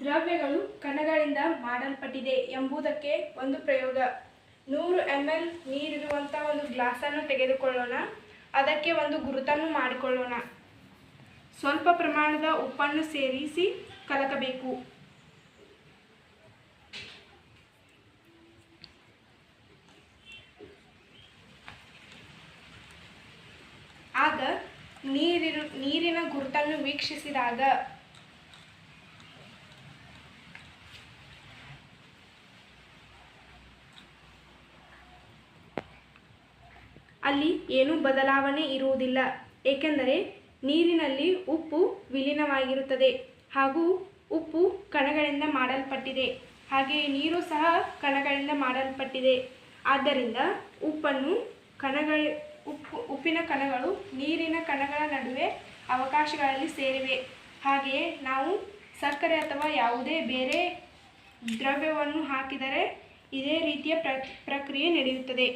ದ್ರವ್ಯಗಳು ಕಣಗಳಿಂದ ಮಾಡಲ್ಪಟ್ಟಿದೆ ಎಂಬುದಕ್ಕೆ ಒಂದು ಪ್ರಯೋಗ. ನೂರು ಎಂ ಎಲ್ ನೀರಿರುವಂಥ ಒಂದು ಗ್ಲಾಸನ್ನು ತೆಗೆದುಕೊಳ್ಳೋಣ. ಅದಕ್ಕೆ ಒಂದು ಗುರುತನ್ನು ಮಾಡಿಕೊಳ್ಳೋಣ. ಸ್ವಲ್ಪ ಪ್ರಮಾಣದ ಉಪ್ಪನ್ನು ಸೇರಿಸಿ ಕಲಕಬೇಕು. ಆಗ ನೀರಿರು, ನೀರಿನ ಗುರುತನ್ನು ವೀಕ್ಷಿಸಿದಾಗ ಅಲ್ಲಿ ಏನೂ ಬದಲಾವಣೆ ಇರುವುದಿಲ್ಲ, ಏಕೆಂದರೆ ನೀರಿನಲ್ಲಿ ಉಪ್ಪು ವಿಲೀನವಾಗಿರುತ್ತದೆ ಹಾಗೂ ಉಪ್ಪು ಕಣಗಳಿಂದ ಮಾಡಲ್ಪಟ್ಟಿದೆ. ಹಾಗೆಯೇ ನೀರು ಸಹ ಕಣಗಳಿಂದ ಮಾಡಲ್ಪಟ್ಟಿದೆ. ಆದ್ದರಿಂದ ಉಪ್ಪನ್ನು ಕಣಗಳ, ಉಪ್ಪು, ಉಪ್ಪಿನ ಕಣಗಳು ನೀರಿನ ಕಣಗಳ ನಡುವೆ ಅವಕಾಶಗಳಲ್ಲಿ ಸೇರಿವೆ. ಹಾಗೆಯೇ ನಾವು ಸಕ್ಕರೆ ಅಥವಾ ಯಾವುದೇ ಬೇರೆ ದ್ರವ್ಯವನ್ನು ಹಾಕಿದರೆ ಇದೇ ರೀತಿಯ ಪ್ರ, ಪ್ರಕ್ರಿಯೆ ನಡೆಯುತ್ತದೆ.